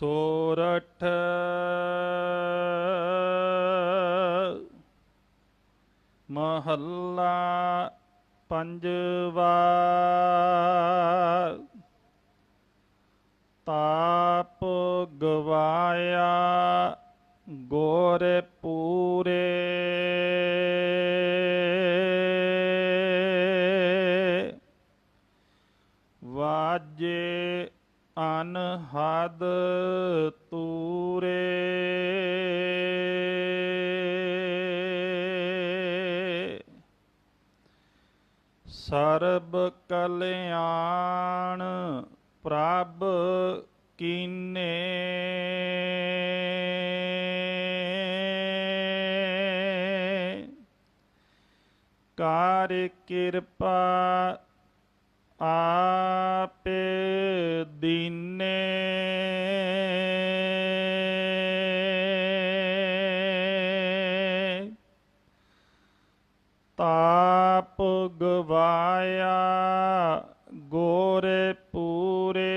ਸੋਰਠ। ਮਹੱਲਾ ਪੰਜਵਾ। ਤਾਪ ਗਵਾਇਆ ਗੋਰੇ ਪੂਰੇ। ਵਾਜੇ ਅਨਹਦ ਸਰਬ ਕਲਿਆਣ ਪ੍ਰਭ ਕੀਨੇ। ਕਾਰ ਕਿਰਪਾ ਆਪੇ ਦੀਨੇ। ਤਾਪ ਗਵਾਇਆ ਗੋਰੇ ਪੂਰੇ।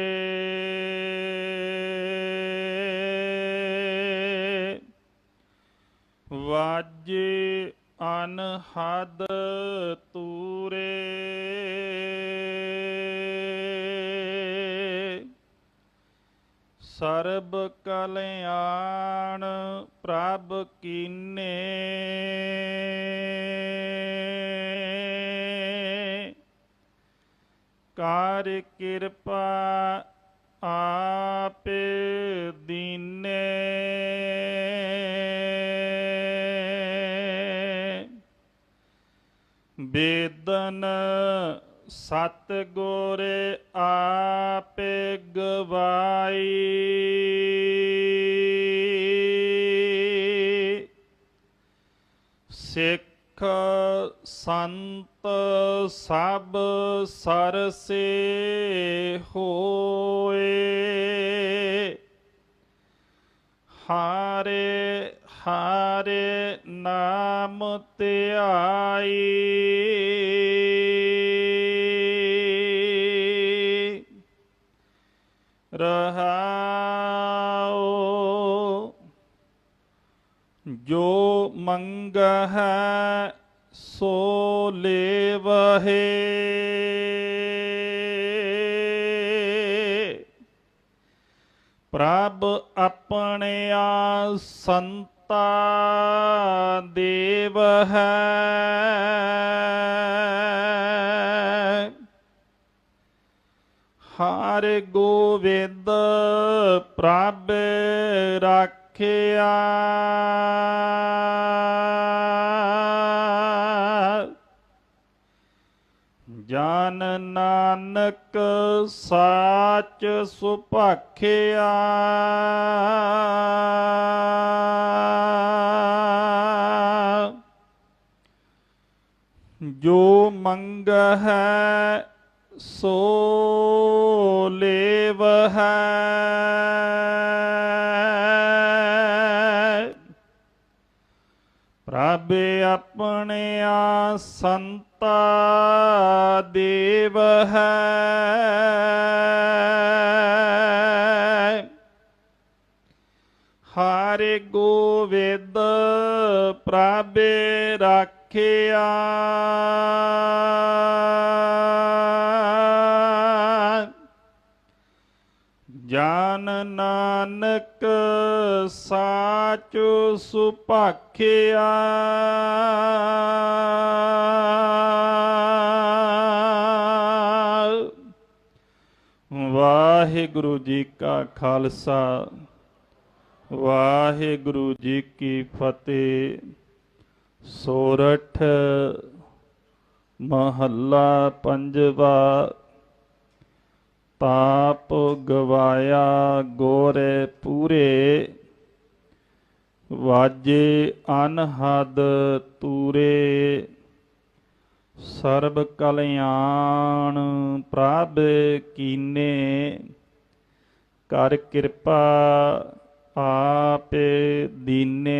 ਵਾਜੇ ਅਨਹਦ ਤੂਰੇ। ਸਰਬ ਕਲਿਆਣ ਪ੍ਰਭ ਕੀਨੇ। ਕਾਰ ਕਿਰਪਾ ਆਪੇ ਦੀਨੇ। ਬੇਦਨ ਸਤ ਗੁਰੇ ਆਪੇ ਗਵਾਈ। ਸਿੱਖ ਸੰਤ ਸਭ ਸਰਸੇ ਹੋਏ। ਹਾਰੇ ਹਾਰੇ ਨਾਮ ਧਿਆਈ ਰਹਾਉ ਜੋ ਮੰਗ ਹੈ ਸੋ ਲੇਵਹੇ। ਪ੍ਰਭ ਆਪਣਿਆ ਸੰਤਾ ਦੇਵ ਹੈ ਹਰ ਗੋਬਿੰਦ ਪ੍ਰਭ ਰਾਖਿਆ ਜਨ ਨਾਨਕ ਸਾਚ ਸੁਭਾਖਿਆ ਜੋ ਮੰਗ ਹੈ ਸੋ ਲੇਵ ਹੈ ਪ੍ਰਭ ਆਪਣਿਆ ਸੰਤਾ ਦੇਵ ਹੈ। ਹਰਿ ਗੋਵਿੰਦ ਪ੍ਰਭੇ ਰਾਖਿਆ। ਜਾਨ ਨਾਨਕ ਸਾਚ ਸੁਭਾਖਿਆ। ਵਾਹਿਗੁਰੂ ਜੀ ਕਾ ਖਾਲਸਾ, ਵਾਹਿਗੁਰੂ ਜੀ ਕੀ ਫਤਿਹ। ਸੋਰਠ ਮਹੱਲਾ ਪੰਜਵਾ ਤਾਪ ਗਵਾਇਆ ਗੋਰੇ ਪੂਰੇ। ਵਾਜੇ ਅਨਹਦ ਤੂਰੇ ਸਰਬ ਕਲਿਆਣ ਪ੍ਰਭ ਕੀਨੇ ਕਰ ਕਿਰਪਾ ਆਪੇ ਦੀਨੇ।